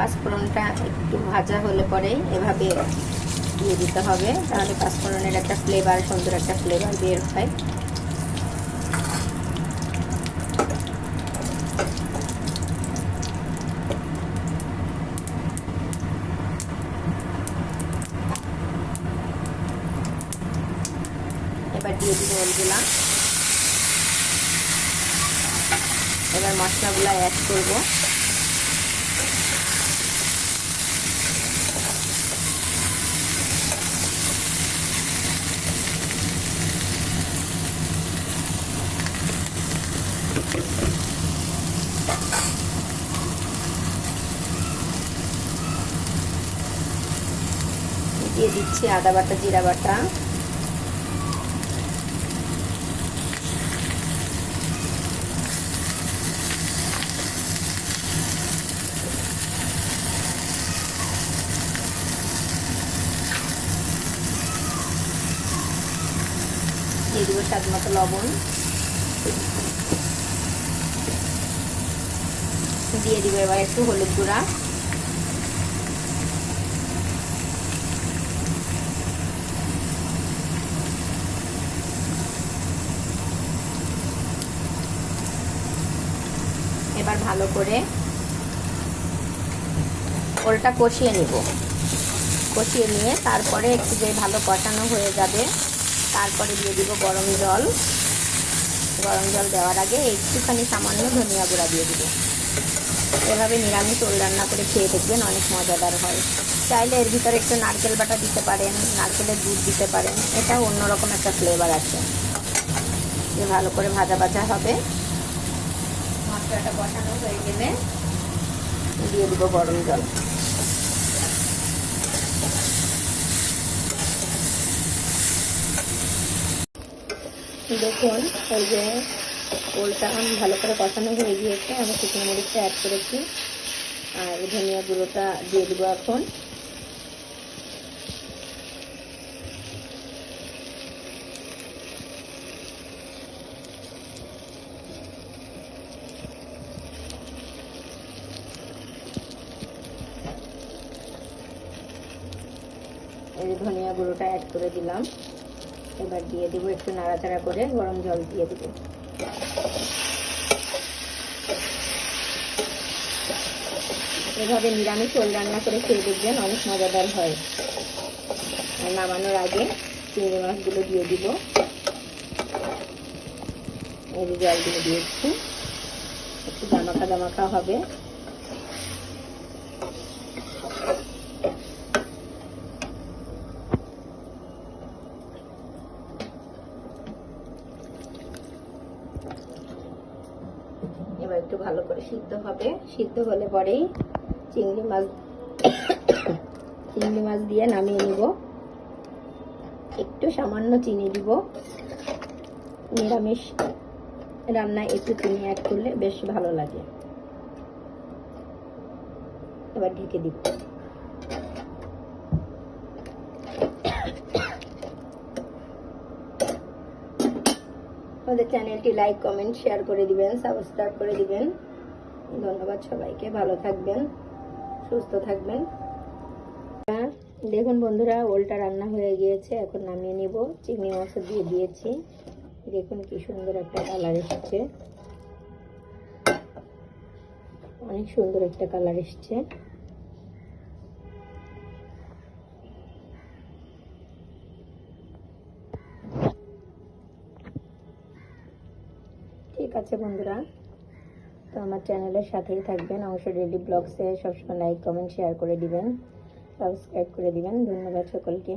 পাঁচফোড়নটা একটু ভাজা হলে পরে এভাবে দিয়ে দিতে হবে। তাহলে পাঁচফোড়নের একটা ফ্লেভার সুন্দর একটা ফ্লেভার বের হয়। এবার দিয়ে দিব ওলগুলা এবার মশলাগুলো অ্যাড করব। দিয়ে দিচ্ছি আদা বাটা, জিরা বাটা। দিয়ে দেবো স্বাদ মতো লবণ। দিয়ে দিব এবার একটু হলুদ গুঁড়া। এবার ভালো করে ওলটা কষিয়ে নিব। কষিয়ে নিয়ে তারপরে একটু যে ভালো কষানো হয়ে যাবে, তারপরে দিয়ে দিব গরম জল। গরম জল দেওয়ার আগে একটুখানি সামান্য ধনিয়া গুঁড়া দিয়ে দিব। এভাবে নিরামিষ ওল রান্না করে খেয়ে দেখবেন অনেক মজাদার হয়। চাইলে এর ভিতরে একটু নারকেল বাটা দিতে পারেন, নারকেলের দুধ দিতে পারেন এটা অন্যরকম একটা ফ্লেভার আছে। ভালো করে ভাজা ভাজা হবে। মশলাটা বসানো হয়ে গেলে দিয়ে দিব গরম জল। দেখুন ওই যে ওলটা ভালো করে কষানো হয়ে গিয়েছে আমি শুকনো মরিচটা অ্যাড করেছি। আর ধনিয়া গুঁড়োটা দিয়ে দেবো এখন। এই ধনিয়া গুঁড়োটা অ্যাড করে দিলাম। এবার দিয়ে দেবো একটু নাড়াচাড়া করে গরম জল দিয়ে দেবো। এভাবে নিরামিষ ওল রান্না করে খেয়ে দেখবেন অনেক মজাদার হয়। আর নামানোর আগে চিংড়ি মাছগুলো দিয়ে দিব। এই যে জলগুলো দিয়েছি। একটু দামাখা দামাখা হবে এবার একটু ভালো করে সিদ্ধ হবে। সিদ্ধ হলে পরেই চিংড়ি মাছ চিংড়ি মাছ দিয়ে নামিয়ে নিব। একটু সামান্য চিনি দিব। নিরামিষ রান্নায় একটু চিনি অ্যাড করলে বেশ ভালো লাগে। এবার ঢেকে দিব। আমাদের চ্যানেলটি লাইক, কমেন্ট, শেয়ার করে দিবেন, সাবস্ক্রাইব করে দিবেন। ধন্যবাদ সবাইকে, ভালো থাকবেন, সুস্থ থাকবেন। দেখুন বন্ধুরা, ওলটা রান্না হয়ে গিয়েছে, এখন নামিয়ে নিব। চিংড়ি মাছ দিয়ে দিয়েছি। দেখুন কি সুন্দর একটা কালার এসেছে। অনেক সুন্দর একটা কালার এসছে। আছে বন্ধুরা। তো আমার চ্যানেলের সাথেই থাকবেন। অবশ্যই ডেলি ব্লগসে সবসময় লাইক কমেন্ট শেয়ার করে দিবেন। সাবস্ক্রাইব করে দিবেন। ধন্যবাদ সকলকে।